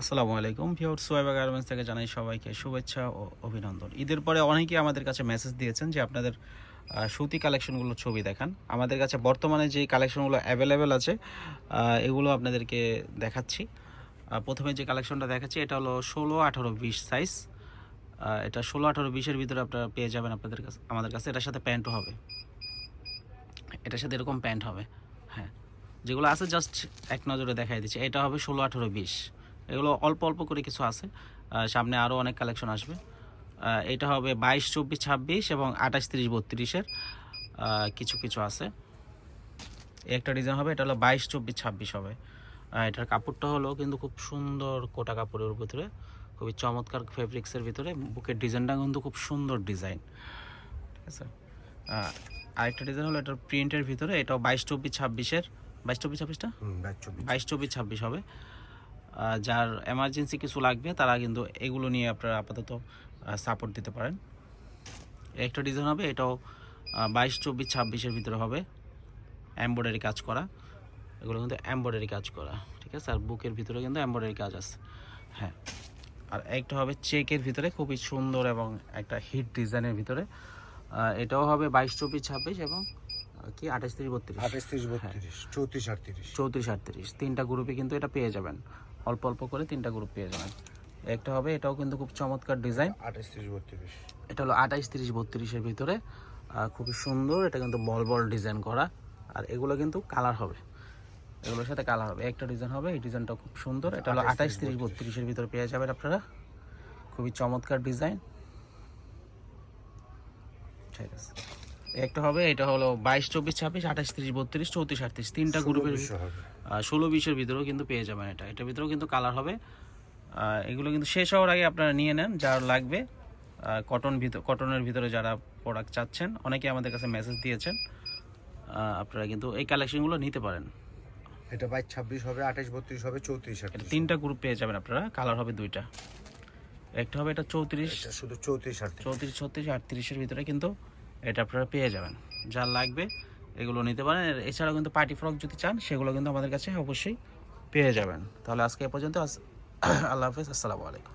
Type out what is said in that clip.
আসসালামু আলাইকুম ভিউর সোয়েবা গার্মেন্টস থেকে জানাই সবাইকে শুভেচ্ছা ও অভিনন্দন। ঈদের পরে অনেকেই আমাদের কাছে মেসেজ দিয়েছেন যে আপনাদের সুতি কালেকশনগুলো ছবি দেখান। আমাদের কাছে বর্তমানে যে কালেকশনগুলো অ্যাভেলেবেল আছে এগুলো আপনাদেরকে দেখাচ্ছি। প্রথমে যে কালেকশনটা দেখাচ্ছি, এটা হলো ষোলো আঠারো বিশ সাইজ এটা ষোলো আঠারো বিশের ভিতরে আপনারা পেয়ে যাবেন আপনাদের কাছে, আমাদের কাছে। এটার সাথে প্যান্টও হবে। এটার সাথে এরকম প্যান্ট হবে। হ্যাঁ। যেগুলো আছে জাস্ট এক নজরে দেখাই দিচ্ছি। এটা হবে ষোলো আঠারো বিশ। এগুলো অল্প অল্প করে কিছু আছে। সামনে আরও অনেক কালেকশন আসবে। এটা হবে বাইশ চব্বিশ ছাব্বিশ এবং আঠাশ তিরিশ বত্রিশের কিছু কিছু আছে। একটা ডিজাইন হবে এটা হলো বাইশ চব্বিশ ছাব্বিশ হবে। এটার কাপড়টা হলো কিন্তু খুব সুন্দর কোটা কাপড়ের ভিতরে খুবই চমৎকার ফেব্রিক্সের ভিতরে। বুকের ডিজাইনটা কিন্তু খুব সুন্দর ডিজাইন ঠিক আছে? আরেকটা ডিজাইন হলো এটার প্রিন্টের ভিতরে এটাও বাইশ চব্বিশ ছাব্বিশের। বাইশ চব্বিশ ছাব্বিশটা? বাইশ চব্বিশ ছাব্বিশ হবে। যার এমার্জেন্সি কিছু লাগবে তারা কিন্তু এগুলো নিয়ে আপনারা আপাতত সাপোর্ট দিতে পারেন। একটা ডিজাইন হবে এটাও বাইশ চব্বিশ ছাব্বিশের ভিতরে হবে। এমব্রয়ডারি কাজ করা। এগুলো কিন্তু এমব্রয়ডারি কাজ করা ঠিক আছে? আর বুকের ভিতরে কিন্তু এমব্রয়ডারি কাজ আছে। হ্যাঁ। আর একটা হবে চেকের ভিতরে খুবই সুন্দর এবং একটা হিট ডিজাইনের ভিতরে। এটাও হবে বাইশ চব্বিশ ছাব্বিশ এবং কি? আঠাশ তিরিশ বত্রিশ। আঠাশ তিরিশ বত্রিশ চৌত্রিশ আটত্রিশ। চৌত্রিশ আটত্রিশ। তিনটা গ্রুপে কিন্তু এটা পেয়ে যাবেন। অল্প অল্প করে তিনটা গ্রুপ পেয়ে যাবেন। একটা হবে এটাও কিন্তু খুব চমৎকার ডিজাইন আঠাশ তিরিশ বত্রিশ। এটা হলো আঠাইশ তিরিশ বত্রিশের ভিতরে খুবই সুন্দর এটা কিন্তু বল বল ডিজাইন করা। আর এগুলো কিন্তু কালার হবে। এগুলোর সাথে কালার হবে। একটা ডিজাইন হবে এই ডিজাইনটা খুব সুন্দর। এটা হলো আঠাইশ তিরিশ বত্রিশের ভিতরে পেয়ে যাবেন আপনারা। খুবই চমৎকার ডিজাইন ঠিক আছে। একটা হবে এটা হলো বাইশ চব্বিশ ছাব্বিশ আঠাশ তিরিশ বত্রিশ চৌত্রিশ আটত্রিশ। তিনটা গ্রুপের ষোলো বিশের ভিতরেও কিন্তু পেয়ে যাবেন এটা। এটার ভিতরেও কিন্তু কালার হবে। এগুলো কিন্তু শেষ হওয়ার আগে আপনারা নিয়ে নেন যার লাগবে। কটন ভিতর কটনের ভিতরে যারা প্রোডাক্ট চাচ্ছেন অনেকে আমাদের কাছে মেসেজ দিয়েছেন আপনারা কিন্তু এই কালেকশনগুলো নিতে পারেন। এটা বাইশ ছাব্বিশ হবে আঠাশ বত্রিশ হবে চৌত্রিশ তিনটা গ্রুপ পেয়ে যাবেন আপনারা কালার হবে দুইটা। একটা হবে এটা চৌত্রিশ। শুধু চৌত্রিশ চৌত্রিশ ছত্রিশ আটত্রিশের ভিতরে কিন্তু এটা আপনারা পেয়ে যাবেন। যা লাগবে, এগুলো নিতে পারেন। এছাড়াও কিন্তু পার্টি ফ্রক যদি চান, সেগুলো কিন্তু আমাদের কাছে অবশ্যই পেয়ে যাবেন। তাহলে আজকে এ পর্যন্ত আল্লাহ হাফিজ, আসসালামু আলাইকুম।